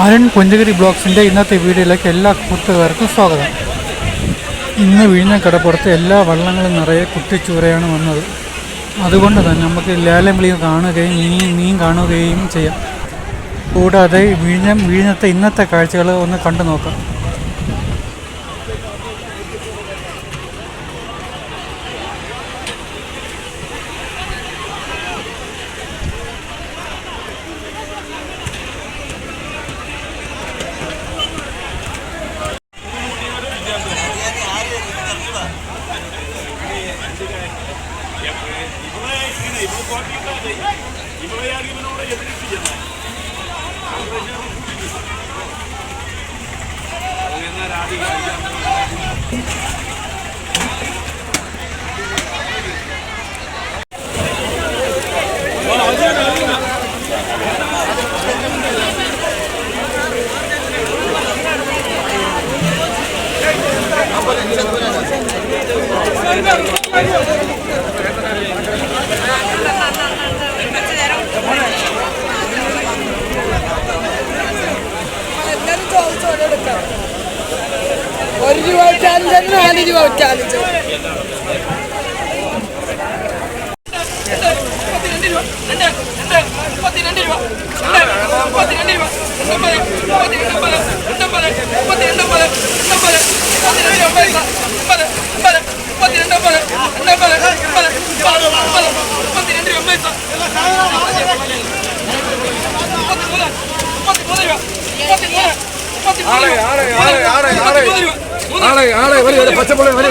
അരുൺ പുഞ്ചഗിരി ബ്ലോഗ്സിന്റെ ഇന്നത്തെ വീഡിയോയിലേക്ക് എല്ലാ കൂട്ടുകാർക്കും സ്വാഗതം. ഇന്ന് വിഴിഞ്ഞ കടപ്പുറത്ത് എല്ലാ വള്ളങ്ങളും നിറയെ കുട്ടിച്ചൂരയാണ് വന്നത്. അതുകൊണ്ട് തന്നെ നമുക്ക് ലേലം വിളി കാണുകയും മീൻ മീൻ കാണുകയും ചെയ്യാം. കൂടാതെ വിഴിഞ്ഞം വിഴിഞ്ഞത്തെ ഇന്നത്തെ കാഴ്ചകൾ ഒന്ന് കണ്ടു നോക്കാം എല്ലാരും രൂപ വെച്ചാലും ശരി നാല് രൂപ വെച്ചാലും ശരി ആളെ ആളെ വലിയ വലിയ പച്ചപ്പുള്ളി വലിയ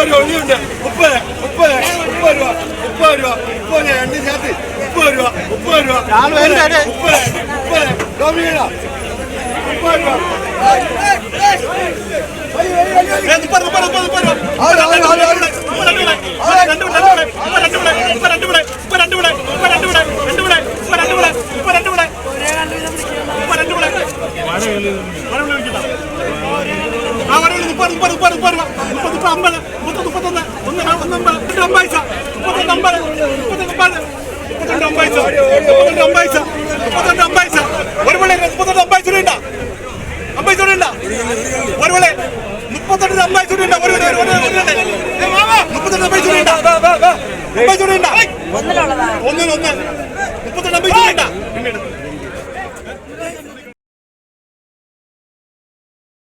മുപ്പത് രൂപ ഉള്ളിയുണ്ട് മുപ്പത് മുപ്പത് മുപ്പത് രൂപ മുപ്പത് രൂപ മുപ്പത് രണ്ട് ചാത്തി മുപ്പത് രൂപ മുപ്പത് രൂപ മുപ്പത് മുപ്പത് ഡോമിന മുപ്പത് രൂപ മഴ വിളിക്കാം പുള്ളി. റോബിനെ റോബിനെ റോബിനെ റോബിനെ ഏ ബിലീവിനെ ഐ ബിലീവ് നാല് ബോക്സ് ഇവിടെ ഇരുന്ന് അങ്ങ് എടുത്താടാ ഒരുപോലെ മുപ്പത്തെട്ട് അമ്പായിച്ചൂടി ഉണ്ട് ഒരു മുപ്പത്തെട്ട് അമ്പായിച്ചൂടി ഉണ്ട് അമ്പായിച്ചൂടി ഉണ്ട് ഒന്നിനൊന്ന് മുപ്പത്തെട്ട് അമ്പായിച്ചൂടി ഉണ്ട്